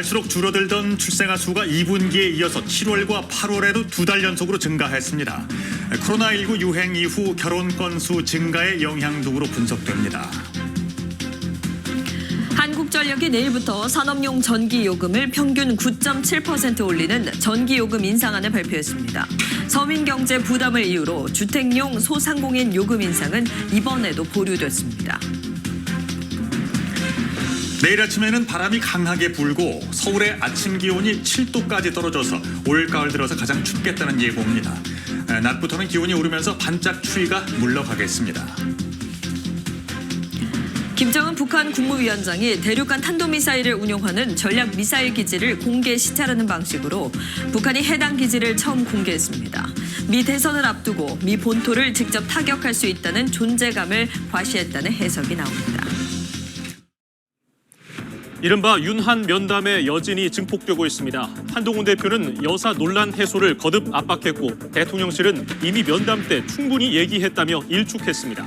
갈수록 줄어들던 출생아 수가 2분기에 이어서 7월과 8월에도 두 달 연속으로 증가했습니다. 코로나19 유행 이후 결혼 건수 증가의 영향 등으로 분석됩니다. 한국전력이 내일부터 산업용 전기요금을 평균 9.7% 올리는 전기요금 인상안을 발표했습니다. 서민경제 부담을 이유로 주택용 소상공인 요금 인상은 이번에도 보류됐습니다. 내일 아침에는 바람이 강하게 불고 서울의 아침 기온이 7도까지 떨어져서 올 가을 들어서 가장 춥겠다는 예보입니다. 에, 낮부터는 기온이 오르면서 반짝 추위가 물러가겠습니다. 김정은 북한 국무위원장이 대륙간 탄도미사일을 운용하는 전략 미사일 기지를 공개 시찰하는 방식으로 북한이 해당 기지를 처음 공개했습니다. 미 대선을 앞두고 미 본토를 직접 타격할 수 있다는 존재감을 과시했다는 해석이 나옵니다. 이른바 윤한 면담의 여진이 증폭되고 있습니다. 한동훈 대표는 여사 논란 해소를 거듭 압박했고 대통령실은 이미 면담 때 충분히 얘기했다며 일축했습니다.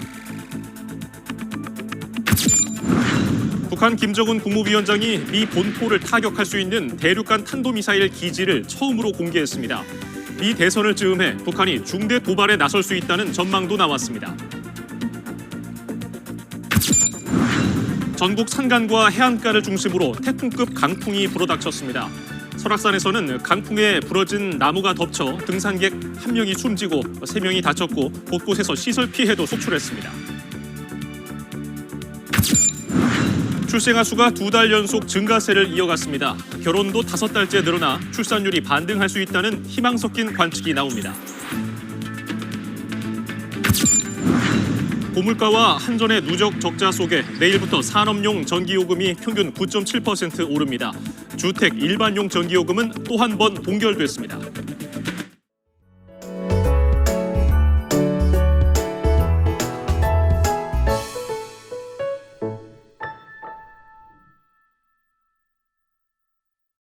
북한 김정은 국무위원장이 미 본토를 타격할 수 있는 대륙간 탄도미사일 기지를 처음으로 공개했습니다. 이 대선을 즈음해 북한이 중대 도발에 나설 수 있다는 전망도 나왔습니다. 전국 산간과 해안가를 중심으로 태풍급 강풍이 불어닥쳤습니다. 설악산에서는 강풍에 부러진 나무가 덮쳐 등산객 한 명이 숨지고 세 명이 다쳤고 곳곳에서 시설 피해도 속출했습니다. 출생아 수가 두 달 연속 증가세를 이어갔습니다. 결혼도 다섯 달째 늘어나 출산율이 반등할 수 있다는 희망 섞인 관측이 나옵니다. 고물가와 한전의 누적 적자 속에 내일부터 산업용 전기요금이 평균 9.7% 오릅니다. 주택 일반용 전기요금은 또 한 번 동결됐습니다.